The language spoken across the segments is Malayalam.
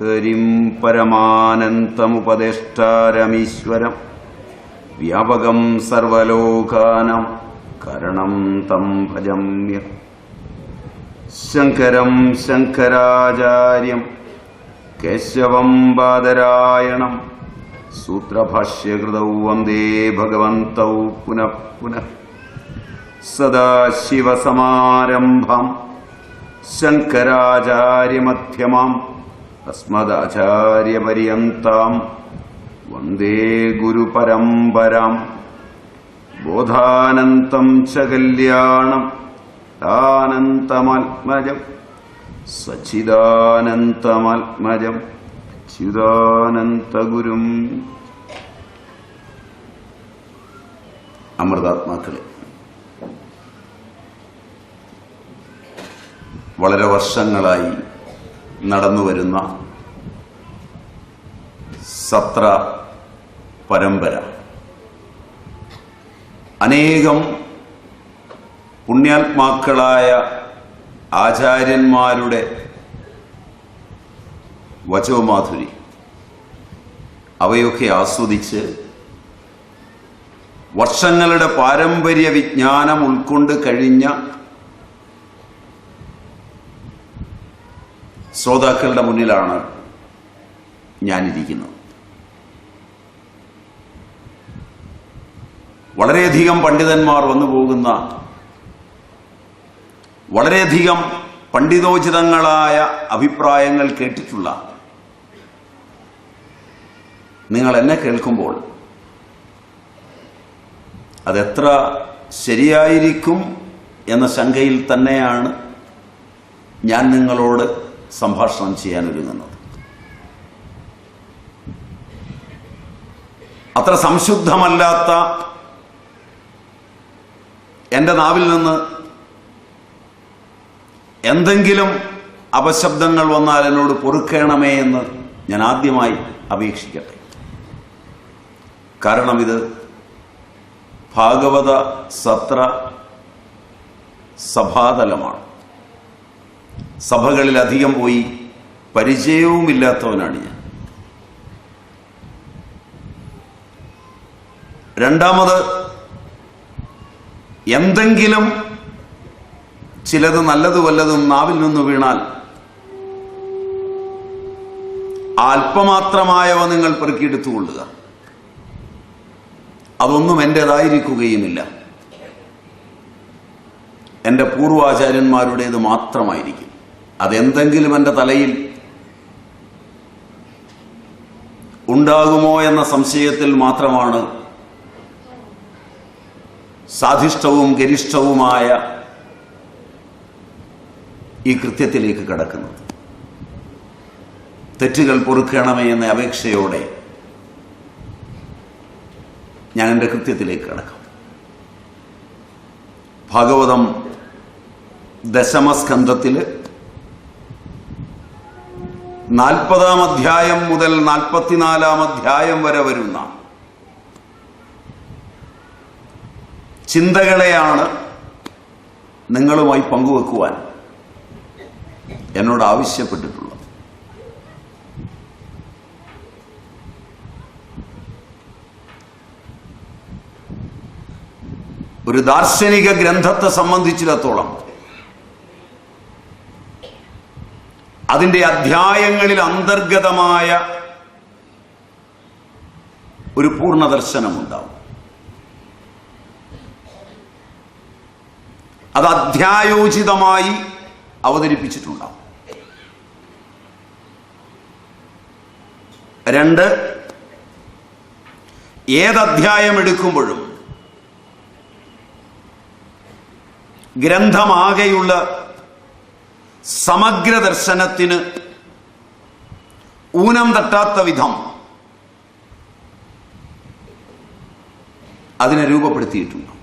ശ്രീഹരിം പരമാനന്തമുപദേഷ്ടാരമീശ്വരം. വ്യാപകം സർവലോകാനം കരണം തം ഭജമ്യ. ശങ്കരം ശങ്കരാചാര്യം കേശവം ബാദരായണം സൂത്രഭാഷ്യകൃതൗ വന്ദേ ഭഗവന്തൗ പുനഃ പുനഃ. സദാശിവസമാരംഭം ശങ്കരാചാര്യമധ്യമാം. അസ്മദാചാര്യപര്യന്താം വന്ദേ ഗുരുപരമ്പരാം. ബോധാനന്തം ച കല്യാണം ദാനന്തമാത്മജം സച്ചിദാനന്തമാത്മജം ചിദാനന്തഗുരും. അമൃതാത്മാക്കളെ വളരെ വർഷങ്ങളായി നടന്നു വരുന്ന സത്ര പരമ്പര. അനേകം പുണ്യാത്മാക്കളായ ആചാര്യന്മാരുടെ വചവമാധുരി അവയൊക്കെ ആസ്വദിച്ച് വർഷങ്ങളുടെ പാരമ്പര്യ വിജ്ഞാനം ഉൾക്കൊണ്ട് കഴിഞ്ഞ ശ്രോതാക്കളുടെ മുന്നിലാണ് ഞാനിരിക്കുന്നത്. വളരെയധികം പണ്ഡിതന്മാർ വന്നു പോകുന്ന വളരെയധികം പണ്ഡിതോചിതങ്ങളായ അഭിപ്രായങ്ങൾ കേട്ടിട്ടുള്ള നിങ്ങൾ എന്നെ കേൾക്കുമ്പോൾ അതെത്ര ശരിയായിരിക്കും എന്ന ശങ്കയിൽ തന്നെയാണ് ഞാൻ നിങ്ങളോട് സംഭാഷണം ചെയ്യാൻ ഒരുങ്ങുന്നത്. അത്ര സംശുദ്ധമല്ലാത്ത എന്റെ നാവിൽ നിന്ന് എന്തെങ്കിലും അപശബ്ദങ്ങൾ വന്നാൽ എന്നോട് പൊറുക്കണമേ എന്ന് ഞാൻ ആദ്യമായി അപേക്ഷിക്കട്ടെ. കാരണം ഇത് ഭാഗവത സത്ര സഭാതലമാണ്. സഭകളിൽ അധികം പോയി പരിചയവുമില്ലാത്തവനാണ് ഞാൻ. രണ്ടാമത് എന്തെങ്കിലും ചിലത് നല്ലത് വല്ലതും നാവിൽ നിന്ന് വീണാൽ അല്പമാത്രമായവ നിങ്ങൾ പെറുക്കിയെടുത്തുകൊള്ളുക. അതൊന്നും എന്റെതായിരിക്കുകയുമില്ല എന്റെ പൂർവാചാര്യന്മാരുടേത് മാത്രമായിരിക്കും. അതെന്തെങ്കിലും എന്റെ തലയിൽ ഉണ്ടാകുമോ എന്ന സംശയത്തിൽ മാത്രമാണ് സാധിഷ്ഠവും ഗരിഷ്ഠവുമായ ഈ കൃത്യത്തിലേക്ക് കടക്കുന്നത് തെറ്റുകൾ പൊറുക്കണമേ എന്ന അപേക്ഷയോടെ ഞാൻ എന്റെ കൃത്യത്തിലേക്ക് കടക്കാം. ഭാഗവതം ദശമസ്കന്ധത്തിൽ നാൽപ്പതാം അധ്യായം മുതൽ നാൽപ്പത്തിനാലാം അധ്യായം വരെ വരുന്ന ചിന്തകളെയാണ് നിങ്ങളുമായി പങ്കുവെക്കുവാൻ എന്നോട് ആവശ്യപ്പെട്ടിട്ടുള്ളത്. ഒരു ദാർശനിക ഗ്രന്ഥത്തെ സംബന്ധിച്ചിടത്തോളം അതിന്റെ അധ്യായങ്ങളിൽ അന്തർഗതമായ ഒരു പൂർണ ദർശനമുണ്ടാവും അത് അധ്യായോചിതമായി അവതരിപ്പിച്ചിട്ടുണ്ടാവും. രണ്ട് ഏതധ്യായം എടുക്കുമ്പോഴും ഗ്രന്ഥമാകെയുള്ള സമഗ്ര ദർശനത്തിന് ഊനം തട്ടാത്ത വിധം അതിനെ രൂപപ്പെടുത്തിയിട്ടുണ്ട്.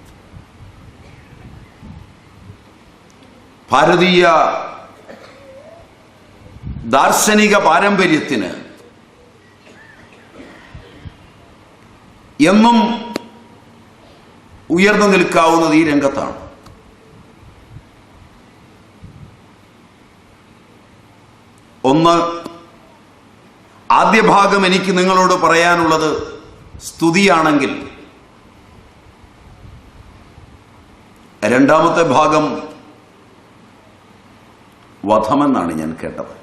ഭാരതീയ ദാർശനിക പാരമ്പര്യത്തിന് എന്നും ഉയർന്നു നിൽക്കാവുന്നത് ഈ രംഗത്താണ്. ഒന്ന് ആദ്യ ഭാഗം എനിക്ക് നിങ്ങളോട് പറയാനുള്ളത് സ്തുതിയാണെങ്കിൽ രണ്ടാമത്തെ ഭാഗം വധമെന്നാണ് ഞാൻ കേട്ടത്.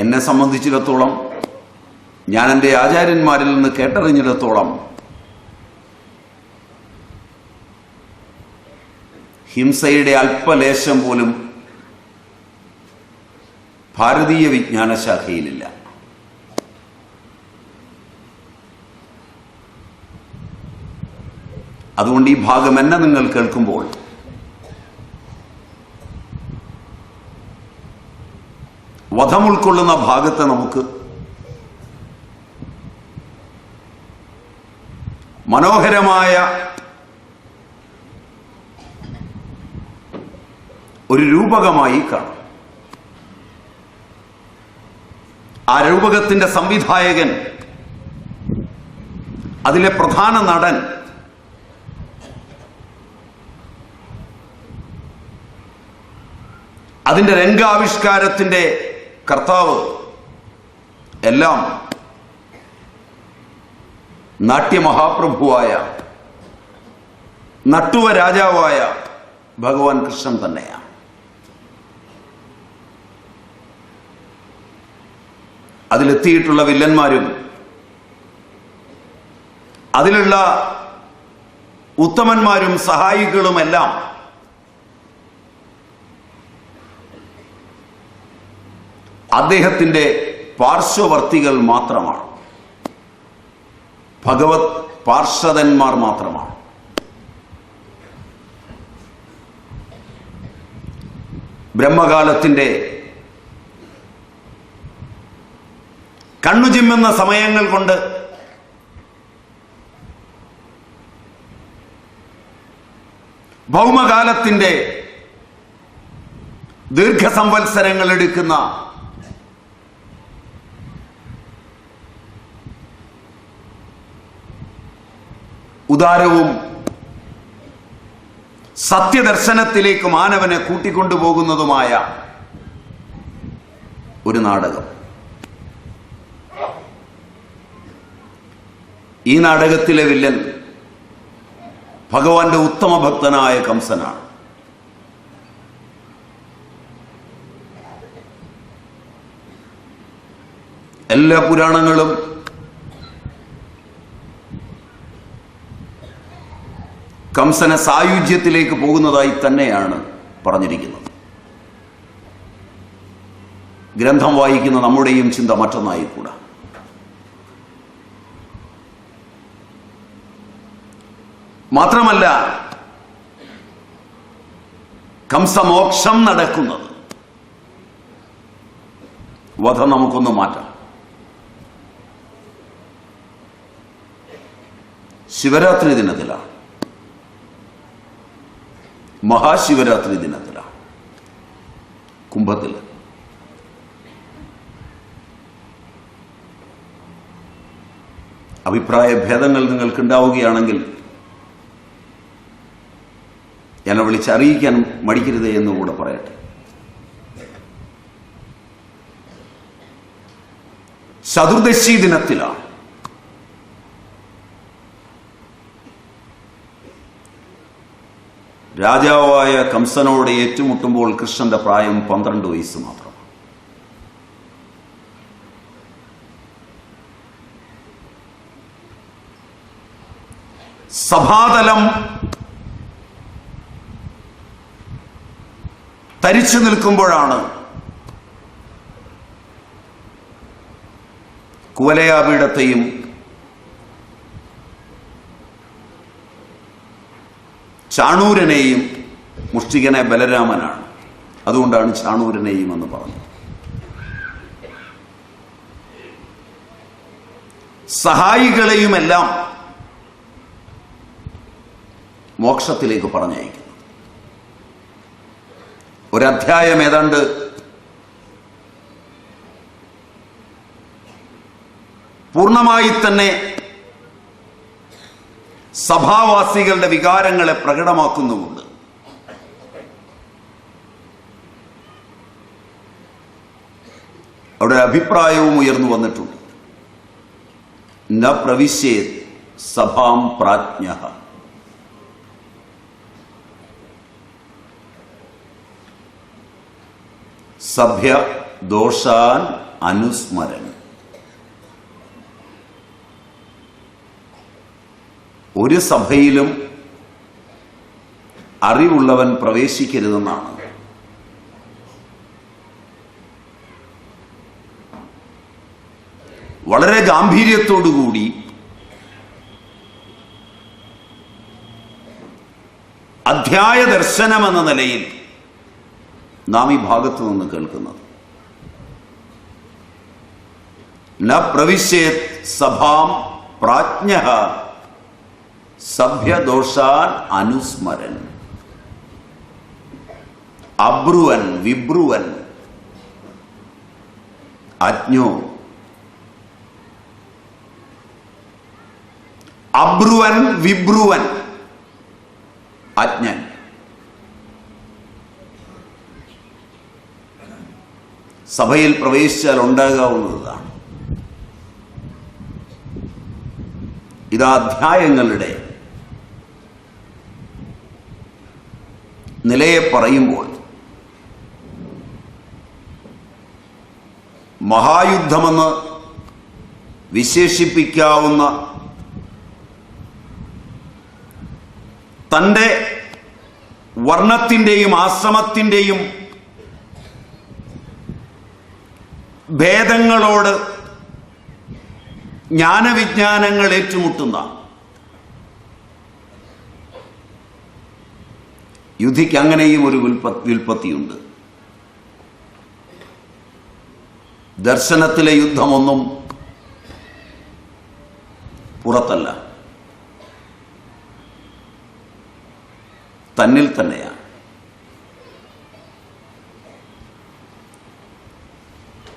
എന്നെ സംബന്ധിച്ചിടത്തോളം ഞാൻ എന്റെ ആചാര്യന്മാരിൽ നിന്ന് കേട്ടറിഞ്ഞിടത്തോളം ഹിംസയുടെ അല്പലേശം പോലും ഭാരതീയ വിജ്ഞാനശാഖയിലില്ല. അതുകൊണ്ട് ഈ ഭാഗം എന്നെ നിങ്ങൾ കേൾക്കുമ്പോൾ. വധം ഉൾക്കൊള്ളുന്ന ഭാഗത്തെ നമുക്ക് മനോഹരമായ ഒരു രൂപകമായി കാണും. ആ രൂപകത്തിന്റെ സംവിധായകൻ അതിലെ പ്രധാന നടൻ അതിന്റെ രംഗാവിഷ്കാരത്തിന്റെ കർത്താവ് എല്ലാം നാട്യമഹാപ്രഭുവായ നട്ടുവ രാജാവായ ഭഗവാൻ കൃഷ്ണൻ തന്നെയാണ്. അതിലെത്തിയിട്ടുള്ള വില്ലന്മാരും അതിലുള്ള ഉത്തമന്മാരും സഹായികളുമെല്ലാം അദ്ദേഹത്തിന്റെ പാർശ്വവർത്തികൾ മാത്രമാണ്. ഭഗവത് പാർഷദന്മാർ മാത്രമാണ്. ബ്രഹ്മകാലത്തിന്റെ കണ്ണുചിമ്മുന്ന സമയങ്ങൾ കൊണ്ട് ഭൗമകാലത്തിന്റെ ദീർഘസംവത്സരങ്ങൾ എടുക്കുന്ന ഉദാരവും സത്യദർശനത്തിലേക്ക് മാനവനെ കൂട്ടിക്കൊണ്ടുപോകുന്നതുമായ ഒരു നാടകം. ഈ നാടകത്തിലെ വില്ലൻ ഭഗവാന്റെ ഉത്തമ ഭക്തനായ കംസനാണ്. എല്ലാ പുരാണങ്ങളും കംസനെ സായുജ്യത്തിലേക്ക് പോകുന്നതായി തന്നെയാണ് പറഞ്ഞിരിക്കുന്നത്. ഗ്രന്ഥം വായിക്കുന്ന നമ്മുടെയും ചിന്ത മറ്റൊന്നായിക്കൂടാ. മാത്രമല്ല കംസമോക്ഷം നടക്കുന്നത്. വധ നമുക്കൊന്ന് മാറ്റാം. ശിവരാത്രി ദിനത്തിലാണ്. മഹാശിവരാത്രി ദിനത്തിലാണ് കുംഭത്തിൽ അഭിപ്രായ ഭേദങ്ങൾ നിങ്ങൾക്ക് ഉണ്ടാവുകയാണെങ്കിൽ എന്നെ വിളിച്ചറിയിക്കാൻ മടിക്കരുത് എന്നുകൂടെ പറയട്ടെ. ചതുർദശി ദിനത്തിലാണ് രാജാവായ കംസനോട് ഏറ്റുമുട്ടുമ്പോൾ കൃഷ്ണന്റെ പ്രായം പന്ത്രണ്ട് വയസ്സ് മാത്രം. സഭാതലം തരിച്ചു നിൽക്കുമ്പോഴാണ് കുവലയാപീഠത്തെയും ചാണൂരനെയും മുഷ്ടികനെ ബലരാമനാണ്. അതുകൊണ്ടാണ് ചാണൂരനെയും എന്ന് പറഞ്ഞത്. സഹായികളെയുമെല്ലാം മോക്ഷത്തിലേക്ക് പറഞ്ഞയക്കുന്നു. ഒരധ്യായം ഏതാണ്ട് പൂർണമായി തന്നെ സഭാവാസികളുടെ വികാരങ്ങളെ പ്രകടമാക്കുന്നുമുണ്ട്. അവിടെ അഭിപ്രായവും ഉയർന്നു വന്നിട്ടുണ്ട്. ന പ്രവിശ്യേത് സഭാം പ്രാജ്ഞ. സഭ്യ ദോഷാൻ അനുസ്മരൻ. ഒരു സഭയിലും അറിവുള്ളവൻ പ്രവേശിക്കരുതെന്നാണ്. വളരെ ഗാംഭീര്യത്തോടുകൂടി അധ്യായ ദർശനം എന്ന നിലയിൽ നാം ഈ ഭാഗത്തു നിന്ന് കേൾക്കുന്നത്. ന പ്രവിശ്യേത് സഭാം പ്രാജ്ഞ സഭ്യദോഷാൻ അനുസ്മരൻ. അബ്രുവൻ വിബ്രുവൻ അജ്ഞോ. അബ്രുവൻ വിബ്രുവൻ അജ്ഞൻ. സഭയിൽ പ്രവേശിച്ചാൽ ഉണ്ടാകാവുന്നതാണ്. ഇത് അധ്യായങ്ങളുടെ നിലയെ പറയുമ്പോൾ മഹായുദ്ധമെന്ന് വിശേഷിപ്പിക്കാവുന്ന തന്റെ വർണത്തിന്റെയും ആശ്രമത്തിന്റെയും ഭേദങ്ങളോട് ജ്ഞാനവിജ്ഞാനങ്ങൾ ഏറ്റുമുട്ടുന്ന യുദ്ധിക്ക് അങ്ങനെയും ഒരു വിൽപ്പ- വിൽപ്പത്തിയുണ്ട്. ദർശനത്തിലെ യുദ്ധമൊന്നും പുറത്തല്ല. തന്നിൽ തന്നെയാണ്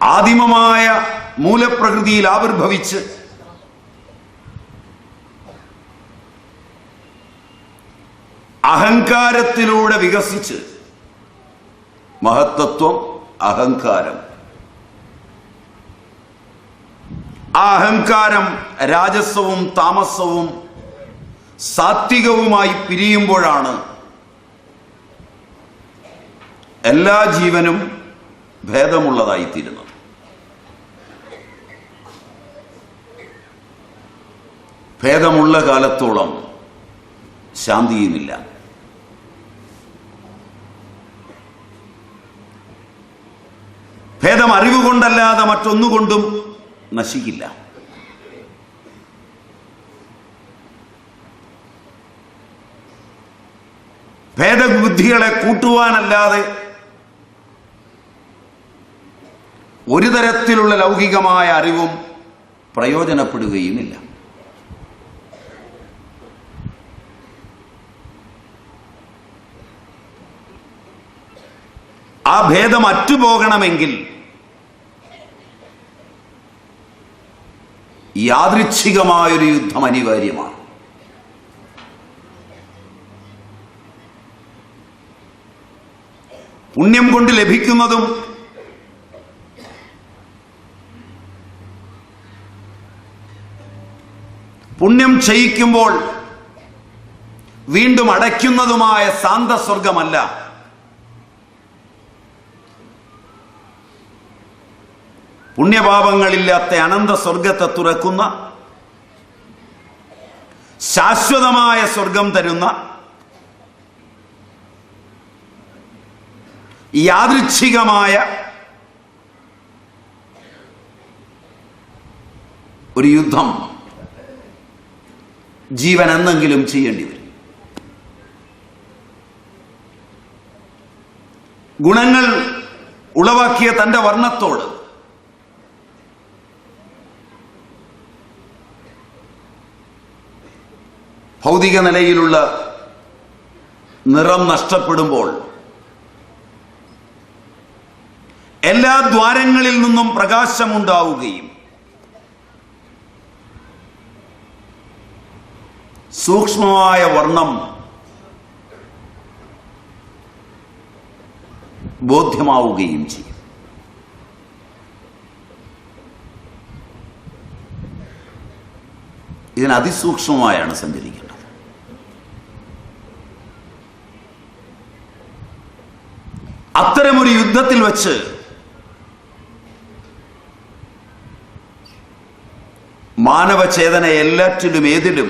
ആദിമമായ മൂലപ്രകൃതിയിൽ ആവിർഭവിച്ച് അഹങ്കാരത്തിലൂടെ വികസിച്ച് മഹത്തത്വം അഹങ്കാരം. ആ അഹങ്കാരം രാജസവും താമസവും സാത്വികവുമായി പിരിയുമ്പോഴാണ് എല്ലാ ജീവനും ഭേദമുള്ളതായിത്തീരുന്നത്. ഭേദമുള്ള കാലത്തോളം ശാന്തിയുമില്ല. ഭേദം അറിവുകൊണ്ടല്ലാതെ മറ്റൊന്നുകൊണ്ടും നശിക്കില്ല. ഭേദബുദ്ധികളെ കൂട്ടുവാനല്ലാതെ ഒരു തരത്തിലുള്ള ലൗകികമായ അറിവും പ്രയോജനപ്പെടുകയുമില്ല. ആ ഭേദം അറ്റുപോകണമെങ്കിൽ യാദൃച്ഛികമായൊരു യുദ്ധം അനിവാര്യമാണ്. പുണ്യം കൊണ്ട് ലഭിക്കുന്നതും പുണ്യം ചെയ്യിക്കുമ്പോൾ വീണ്ടും അടയ്ക്കുന്നതുമായ സാന്തസ്വർഗമല്ല പുണ്യപാപങ്ങളില്ലാത്ത അനന്ത സ്വർഗത്തെ തുറക്കുന്ന ശാശ്വതമായ സ്വർഗം തരുന്ന യാദൃച്ഛികമായ ഒരു യുദ്ധം ജീവൻ എന്നെങ്കിലും ചെയ്യേണ്ടി വരും. ഗുണങ്ങൾ ഉളവാക്കിയ തന്റെ വർണത്തോട് ഭൗതിക നിലയിലുള്ള നിറം നഷ്ടപ്പെടുമ്പോൾ എല്ലാ ദ്വാരങ്ങളിൽ നിന്നും പ്രകാശമുണ്ടാവുകയും സൂക്ഷ്മമായ വർണം ബോധ്യമാവുകയും ചെയ്യും. ഇതിന് അതിസൂക്ഷ്മമായാണ് സഞ്ചരിക്കേണ്ടത്. അത്തരമൊരു യുദ്ധത്തിൽ വച്ച് മാനവചേതന എല്ലാറ്റിലും ഏതിലും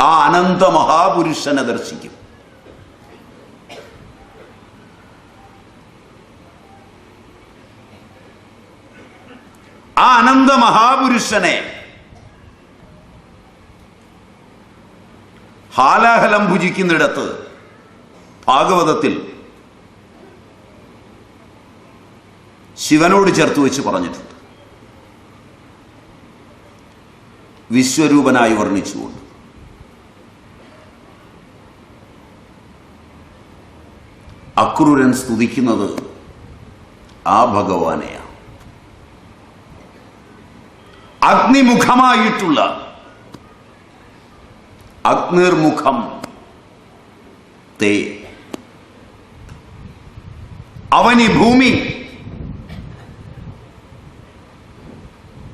ആ അനന്ത മഹാപുരുഷനെ ദർശിക്കും. ആ അനന്ത മഹാപുരുഷനെ ഹാലാഹലം ഭുജിക്കുന്നിടത്ത് ഭാഗവതത്തിൽ ശിവനോട് ചേർത്ത് വെച്ച് പറഞ്ഞിട്ടുണ്ട്. വിശ്വരൂപനായി വർണിച്ചുകൊണ്ട്. അക്രൂരൻ സ്തുതിക്കുന്നത് ആ ഭഗവാനെയാണ്. അഗ്നിമുഖമായിട്ടുള്ള അഗ്നിർമുഖം തേ അവനി ഭൂമി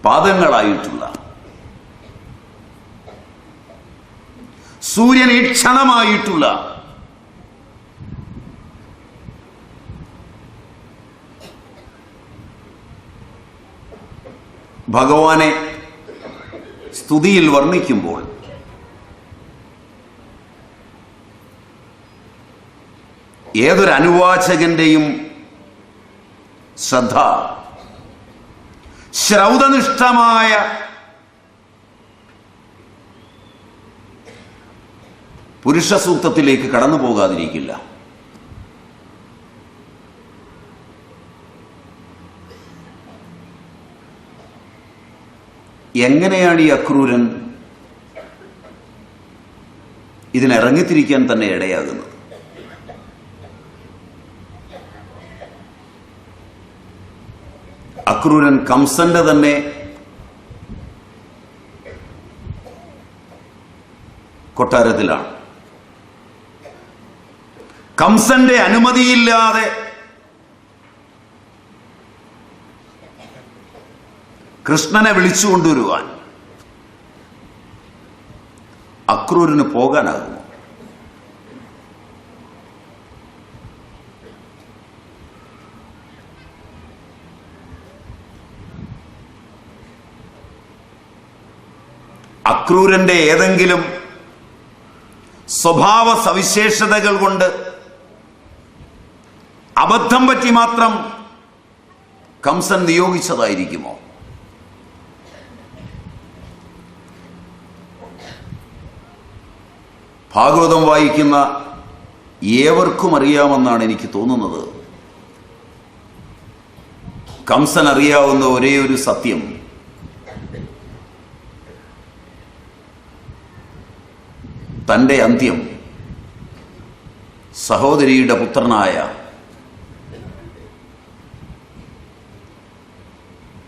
പാദങ്ങളായിട്ടുള്ള. സൂര്യൻ ഈ ക്ഷണമായിട്ടുള്ള. ഭഗവാനെ സ്തുതിയിൽ വർണിക്കുമ്പോൾ ഏതൊരു അനുവാചകന്റെയും ശ്രദ്ധ. ശ്രൗതനിഷ്ഠമായ പുരുഷ സൂക്തത്തിലേക്ക് കടന്നു പോകാതിരിക്കില്ല. എങ്ങനെയാണ് ഈ അക്രൂരൻ ഇതിനിറങ്ങിത്തിരിക്കാൻ തന്നെ ഇടയാകുന്നത്? അക്രൂരൻ കംസന്റെ തന്നെ കൊട്ടാരത്തിലാണ്. കംസന്റെ അനുമതിയില്ലാതെ കൃഷ്ണനെ വിളിച്ചു കൊണ്ടുവരുവാൻ അക്രൂരിന് പോകാനാകുമോ അക്രൂരന്റെ ഏതെങ്കിലും സ്വഭാവ സവിശേഷതകൾ കൊണ്ട് അബദ്ധം പറ്റി മാത്രം കംസൻ നിയോഗിച്ചതായിരിക്കുമോ? ഭാഗവതം വായിക്കുന്ന ഏവർക്കും അറിയാമെന്നാണ് എനിക്ക് തോന്നുന്നത്. കംസൻ അറിയാവുന്ന ഒരേ ഒരു സത്യം. തന്റെ അന്ത്യം സഹോദരിയുടെ പുത്രനായ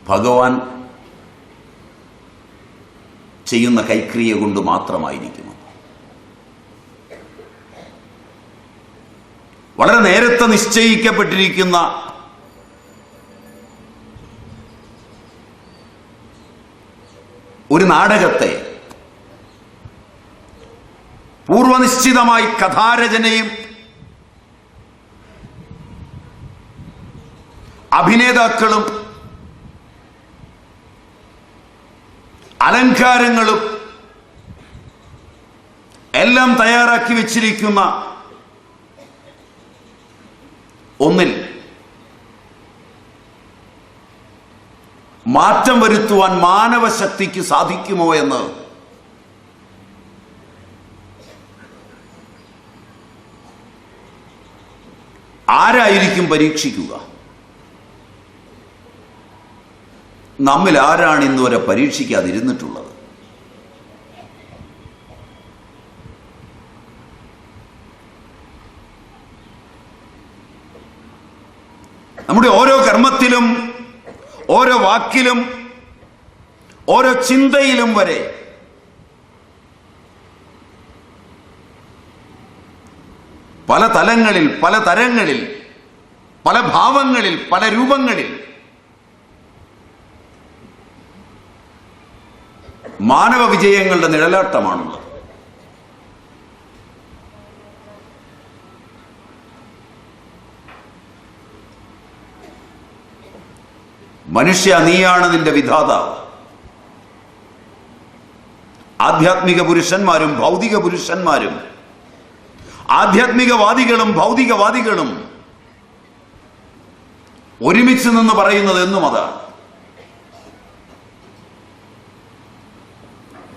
ഭഗവാൻ ചെയ്യുന്ന കൈക്രിയ കൊണ്ട് മാത്രമായിരിക്കുന്നു വളരെ നേരത്തെ നിശ്ചയിക്കപ്പെട്ടിരിക്കുന്ന ഒരു നാടകത്തെ പൂർവനിശ്ചിതമായി കഥാരചനയും അഭിനേതാക്കളും അലങ്കാരങ്ങളും എല്ലാം തയ്യാറാക്കി വെച്ചിരിക്കുന്ന ഒന്നിൽ മാറ്റം വരുത്തുവാൻ മാനവശക്തിക്ക് സാധിക്കുമോ എന്ന് ആരായിരിക്കും പരീക്ഷിക്കുക? നമ്മിൽ ആരാണ് ഇന്ന് വരെ പരീക്ഷിക്കാതിരുന്നിട്ടുള്ളത്? നമ്മുടെ ഓരോ കർമ്മത്തിലും ഓരോ വാക്കിലും ഓരോ ചിന്തയിലും വരെ പല തലങ്ങളിൽ പല തരങ്ങളിൽ പല ഭാവങ്ങളിൽ പല രൂപങ്ങളിൽ. മാനവ വിജയങ്ങളുടെ നിഴലാട്ടമാണുള്ളത്. മനുഷ്യ നീയാണ് നിന്റെ വിധാതാവ് ആധ്യാത്മിക പുരുഷന്മാരും ഭൗതിക പുരുഷന്മാരും ആധ്യാത്മികവാദികളും ഭൗതികവാദികളും ഒരുമിച്ച് നിന്ന് പറയുന്നത് എന്നും അതാണ്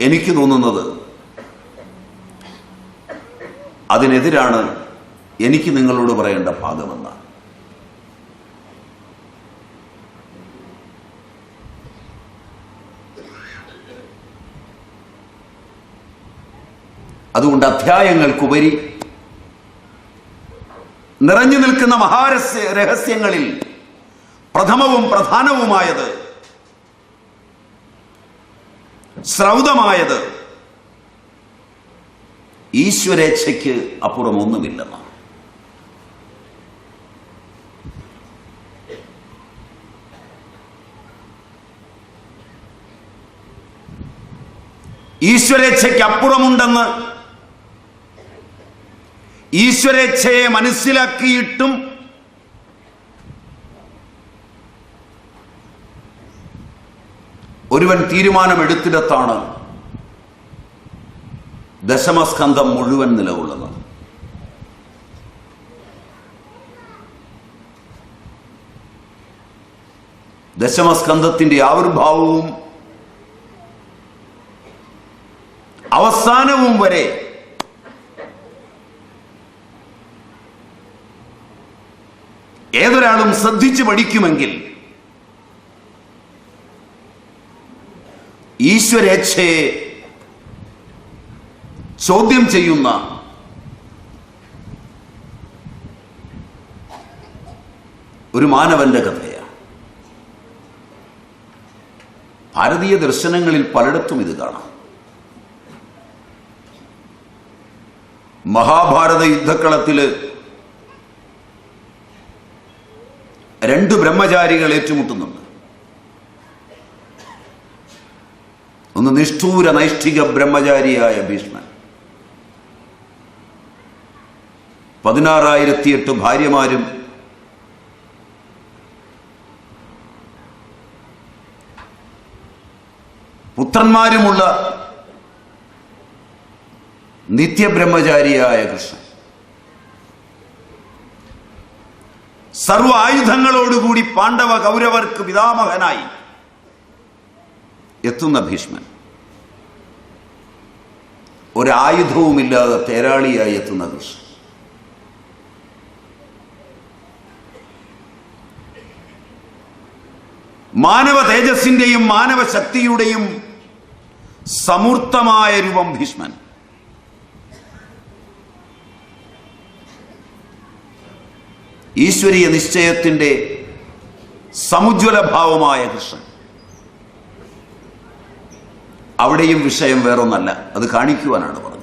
എനിക്ക് തോന്നുന്നത് അതിനെതിരാണ് എനിക്ക് നിങ്ങളോട് പറയേണ്ട ഭാഗമെന്നാണ് അതുകൊണ്ട് അധ്യായങ്ങൾക്കുപരി നിറഞ്ഞു നിൽക്കുന്ന മഹാരസ്യ രഹസ്യങ്ങളിൽ പ്രഥമവും പ്രധാനവുമായത് ശ്രൗതമായത് ഈശ്വരേച്ഛയ്ക്ക് അപ്പുറം ഒന്നുമില്ലെന്നാണ് ഈശ്വരേച്ഛയ്ക്ക് അപ്പുറമുണ്ടെന്ന് ഈശ്വരേച്ഛയെ മനസ്സിലാക്കിയിട്ടും ഒരുവൻ തീരുമാനമെടുത്തിടത്താണ് ദശമസ്കന്ധം മുഴുവൻ നിലകൊള്ളുന്നത്. ദശമസ്കന്ധത്തിന്റെ ആവിർഭാവവും അവസാനവും വരെ ഏതൊരാളും ശ്രദ്ധിച്ചു പഠിക്കുമെങ്കിൽ ഈശ്വരേച്ഛയെ ചോദ്യം ചെയ്യുന്ന ഒരു മാനവന്റെ കഥയാണ് ഭാരതീയ ദർശനങ്ങളിൽ പലയിടത്തും ഇത് കാണാം. മഹാഭാരത യുദ്ധക്കളത്തിൽ രണ്ട് ബ്രഹ്മചാരികൾ ഏറ്റുമുട്ടുന്നുണ്ട്. ഒന്ന് നിഷ്ഠൂര നൈഷ്ഠിക ബ്രഹ്മചാരിയായ ഭീഷ്മൻ. പതിനാറായിരത്തി എട്ട് ഭാര്യമാരും പുത്രന്മാരുമുള്ള നിത്യബ്രഹ്മചാരിയായ കൃഷ്ണൻ. സർവ ആയുധങ്ങളോടുകൂടി പാണ്ഡവ കൗരവർക്ക് പിതാമഹനായി. എത്തുന്ന ഭീഷ്മൻ. ഒരായുധവുമില്ലാതെ തേരാളിയായി എത്തുന്ന കൃഷ്ണൻ. മാനവ തേജസ്സിന്റെയും മാനവ ശക്തിയുടെയും സമൂർത്തമായ രൂപം ഭീഷ്മൻ. ഈശ്വരീയ നിശ്ചയത്തിന്റെ സമുജ്വല ഭാവമായ കൃഷ്ണൻ. അവിടെയും വിഷയം വേറൊന്നല്ല. അത് കാണിക്കുവാനാണ് പറഞ്ഞത്.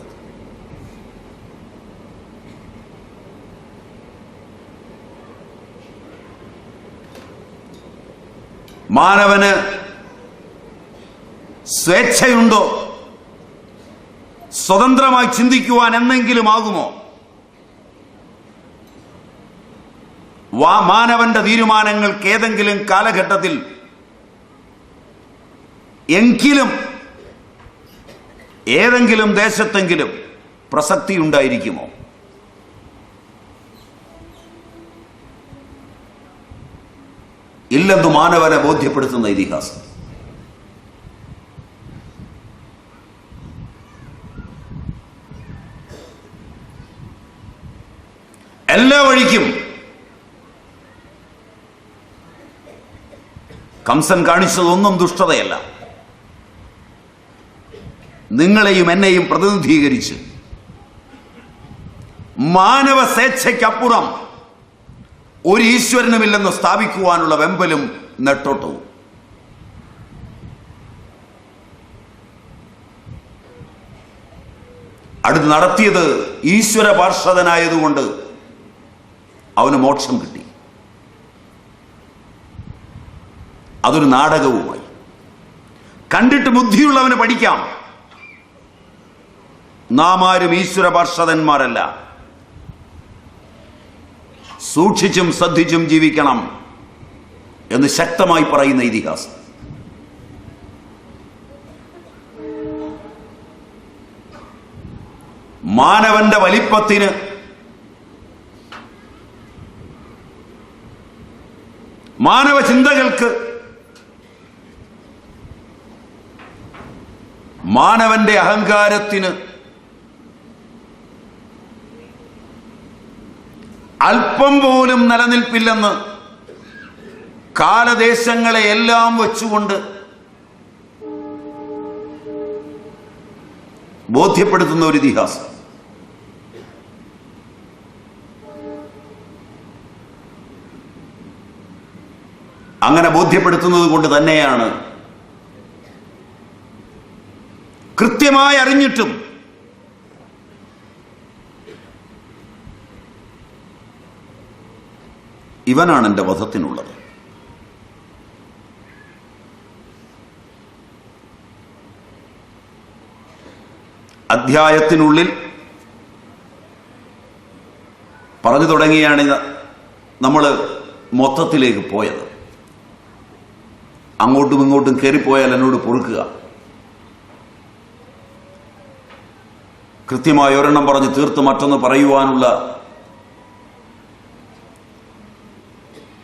മാനവന് സ്വേച്ഛയുണ്ടോ? സ്വതന്ത്രമായി ചിന്തിക്കുവാൻ എന്നെങ്കിലും ആകുമോ? മാനവന്റെ തീരുമാനങ്ങൾക്ക് ഏതെങ്കിലും കാലഘട്ടത്തിൽ എങ്കിലും ഏതെങ്കിലും ദേശത്തെങ്കിലും പ്രസക്തി ഉണ്ടായിരിക്കുമോ? ഇല്ലെന്ന് മാനവനെ ബോധ്യപ്പെടുത്തുന്ന ഇതിഹാസം. എല്ലാ വഴിക്കും കംസൻ കാണിച്ചതൊന്നും ദുഷ്ടതയല്ല. നിങ്ങളെയും എന്നെയും പ്രതിനിധീകരിച്ച് മാനവ സ്വേച്ഛയ്ക്കപ്പുറം ഒരു ഈശ്വരനുമില്ലെന്ന് സ്ഥാപിക്കുവാനുള്ള വെമ്പലും നെട്ടോട്ടവും. അടുത്ത് നടത്തിയത് ഈശ്വര പാർഷദനായതുകൊണ്ട് അവന് മോക്ഷം കിട്ടി. അതൊരു നാടകവുമായി. കണ്ടിട്ട് ബുദ്ധിയുള്ളവന് പഠിക്കാം. നാം ആരും ഈശ്വര പാർഷദന്മാരല്ല സൂക്ഷിച്ചും ശ്രദ്ധിച്ചും ജീവിക്കണം എന്ന് ശക്തമായി പറയുന്ന ഇതിഹാസം. മാനവന്റെ വലിപ്പത്തിന് മാനവ ചിന്തകൾക്ക് മാനവന്റെ അഹങ്കാരത്തിന് അല്പം പോലും നിലനിൽപ്പില്ലെന്ന് കാലദേശങ്ങളെ എല്ലാം വെച്ചുകൊണ്ട് ബോധ്യപ്പെടുത്തുന്ന ഒരു ഇതിഹാസം. അങ്ങനെ ബോധ്യപ്പെടുത്തുന്നത് കൊണ്ട് തന്നെയാണ് കൃത്യമായി അറിഞ്ഞിട്ടും ഇവനാണ് എന്റെ വധത്തിനുള്ളത്. അധ്യായത്തിനുള്ളിൽ പറഞ്ഞു തുടങ്ങിയാണ് നമ്മൾ മൊത്തത്തിലേക്ക് പോയത്. അങ്ങോട്ടും ഇങ്ങോട്ടും കയറിപ്പോയാൽ എന്നോട് പൊറുക്കുക. കൃത്യമായ ഒരെണ്ണം പറഞ്ഞ് തീർത്ത് മറ്റൊന്ന് പറയുവാനുള്ള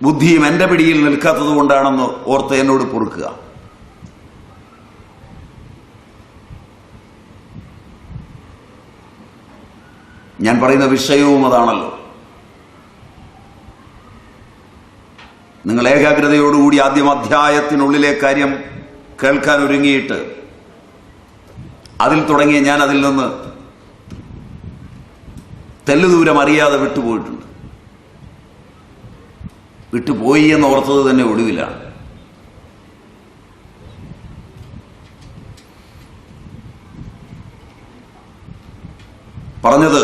ബുദ്ധിയും എന്റെ പിടിയിൽ നിൽക്കാത്തത് കൊണ്ടാണെന്ന് ഓർത്ത് എന്നോട് പൊറുക്കുക. ഞാൻ പറയുന്ന വിഷയവും അതാണല്ലോ. നിങ്ങൾ ഏകാഗ്രതയോടുകൂടി ആദ്യം അധ്യായത്തിനുള്ളിലെ കാര്യം കേൾക്കാൻ ഒരുങ്ങിയിട്ട് അതിൽ തുടങ്ങിയ ഞാൻ അതിൽ നിന്ന് തെല്ലുദൂരം അറിയാതെ വിട്ടുപോയിട്ടുണ്ട്. വിട്ടുപോയി എന്ന് ഓർത്തത് തന്നെ ഒടുവിലാണ്. പറഞ്ഞത്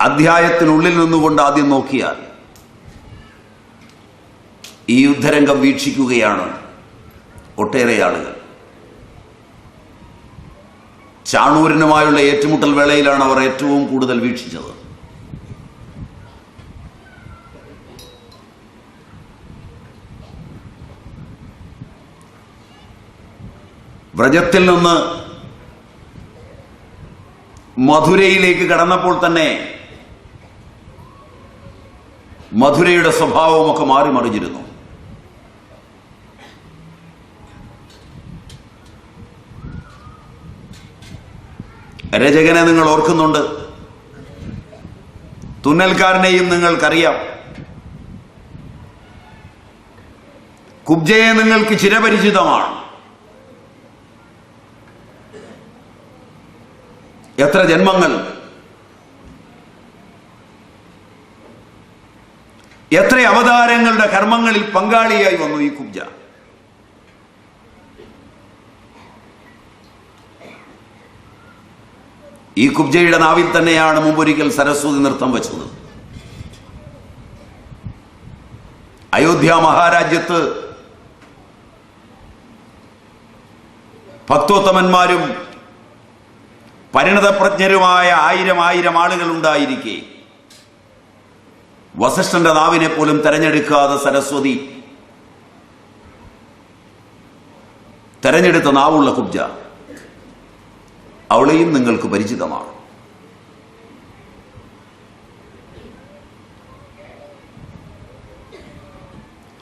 അധ്യായത്തിനുള്ളിൽ നിന്നുകൊണ്ട് ആദ്യം നോക്കിയാൽ ഈ യുദ്ധരംഗം വീക്ഷിക്കുകയാണ് ഒട്ടേറെ ആളുകൾ. ചാണൂരനുമായുള്ള ഏറ്റുമുട്ടൽ വേളയിലാണ് അവർ ഏറ്റവും കൂടുതൽ വീക്ഷിച്ചത്. വ്രജത്തിൽ നിന്ന് മധുരയിലേക്ക് കടന്നപ്പോൾ തന്നെ മധുരയുടെ സ്വഭാവമൊക്കെ മാറി മറിഞ്ഞിരുന്നു. രചകനെ നിങ്ങൾ ഓർക്കുന്നുണ്ട്. തുന്നൽക്കാരനെയും നിങ്ങൾക്കറിയാം. കുബ്ജയെ നിങ്ങൾക്ക് ചിരപരിചിതമാണ്. എത്ര ജന്മങ്ങൾ? എത്ര അവതാരങ്ങളുടെ കർമ്മങ്ങളിൽ പങ്കാളിയായി വന്നു ഈ കുബ്ജ? ഈ കുബ്ജയുടെ നാവിൽ തന്നെയാണ് മുമ്പൊരിക്കൽ സരസ്വതി നൃത്തം വെച്ചത്. അയോധ്യ മഹാരാജ്യത്ത് ഭക്തോത്തമന്മാരും പരിണതപ്രജ്ഞരുമായ ആയിരം ആയിരം ആളുകൾ ഉണ്ടായിരിക്കെ. വസിഷ്ഠന്റെ നാവിനെ പോലും തെരഞ്ഞെടുക്കാതെ സരസ്വതി തെരഞ്ഞെടുത്ത നാവുള്ള കുബ്ജ അവളെയും നിങ്ങൾക്ക് പരിചിതമാണ്.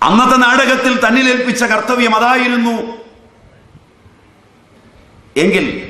അന്നത്തെ നാടകത്തിൽ തന്നിലേൽപ്പിച്ച കർത്തവ്യം അതായിരുന്നു. എങ്കിൽ